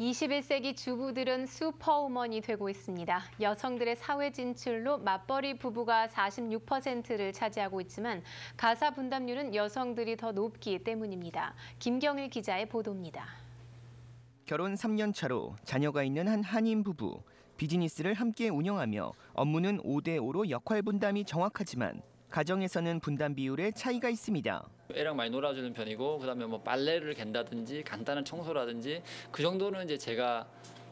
21세기 주부들은 슈퍼우먼이 되고 있습니다. 여성들의 사회 진출로 맞벌이 부부가 46%를 차지하고 있지만 가사 분담률은 여성들이 더 높기 때문입니다. 김경일 기자의 보도입니다. 결혼 3년 차로 자녀가 있는 한 한인 부부. 비즈니스를 함께 운영하며 업무는 5대 5로 역할 분담이 정확하지만 가정에서는 분담 비율에 차이가 있습니다. 애랑 많이 놀아주는 편이고 그다음에 뭐 빨래를 갠다든지 간단한 청소라든지 그 정도는 이제 제가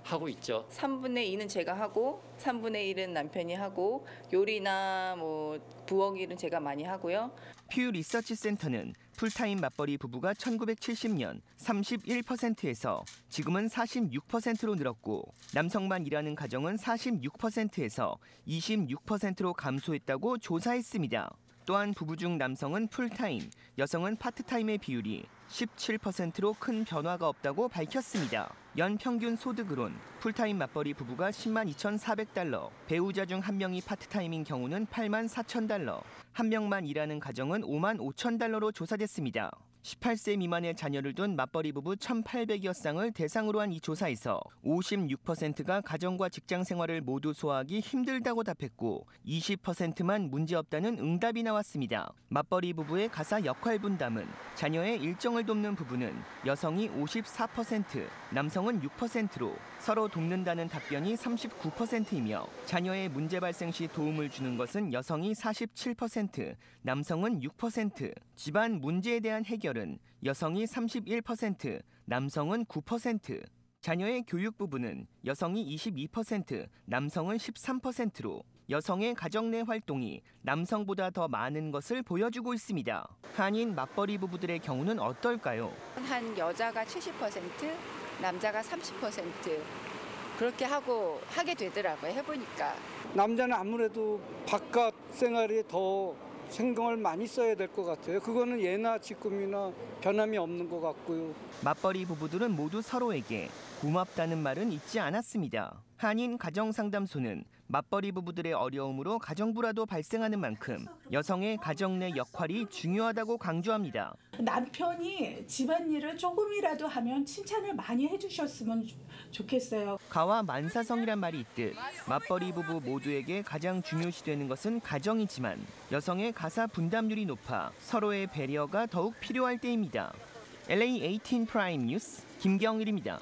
하고 있죠. 3분의 2는 제가 하고 3분의 1은 남편이 하고 요리나 뭐 부엌 일은 제가 많이 하고요. 퓨 리서치 센터는 풀타임 맞벌이 부부가 1970년 31%에서 지금은 46%로 늘었고 남성만 일하는 가정은 46%에서 26%로 감소했다고 조사했습니다. 또한 부부 중 남성은 풀타임, 여성은 파트타임의 비율이 17%로 큰 변화가 없다고 밝혔습니다. 연 평균 소득으론 풀타임 맞벌이 부부가 10만 2,400달러, 배우자 중 한 명이 파트타임인 경우는 8만 4천 달러, 한 명만 일하는 가정은 5만 5천 달러로 조사됐습니다. 18세 미만의 자녀를 둔 맞벌이 부부 1,800여 쌍을 대상으로 한 이 조사에서 56%가 가정과 직장 생활을 모두 소화하기 힘들다고 답했고 20%만 문제없다는 응답이 나왔습니다. 맞벌이 부부의 가사 역할 분담은 자녀의 일정을 돕는 부부는 여성이 54%, 남성은 6%로 서로 돕는다는 답변이 39%이며 자녀의 문제 발생 시 도움을 주는 것은 여성이 47%, 남성은 6%, 집안 문제에 대한 해결은 여성이 31%, 남성은 9%, 자녀의 교육 부분은 여성이 22%, 남성은 13%로 여성의 가정 내 활동이 남성보다 더 많은 것을 보여주고 있습니다. 한인 맞벌이 부부들의 경우는 어떨까요? 한 여자가 70%, 남자가 30% 그렇게 하고 하게 되더라고요. 해보니까. 남자는 아무래도 바깥 생활에 더 생경을 많이 써야 될 것 같아요. 그거는 예나 지금이나 변함이 없는 것 같고요. 맞벌이 부부들은 모두 서로에게 고맙다는 말은 잊지 않았습니다. 한인 가정상담소는 맞벌이 부부들의 어려움으로 가정부라도 발생하는 만큼 여성의 가정 내 역할이 중요하다고 강조합니다. 남편이 집안일을 조금이라도 하면 칭찬을 많이 해주셨으면 좋- 좋겠어요. 가와 만사성이란 말이 있듯 맞벌이 부부 모두에게 가장 중요시되는 것은 가정이지만 여성의 가사 분담률이 높아 서로의 배려가 더욱 필요할 때입니다. LA 18 프라임 뉴스 김경일입니다.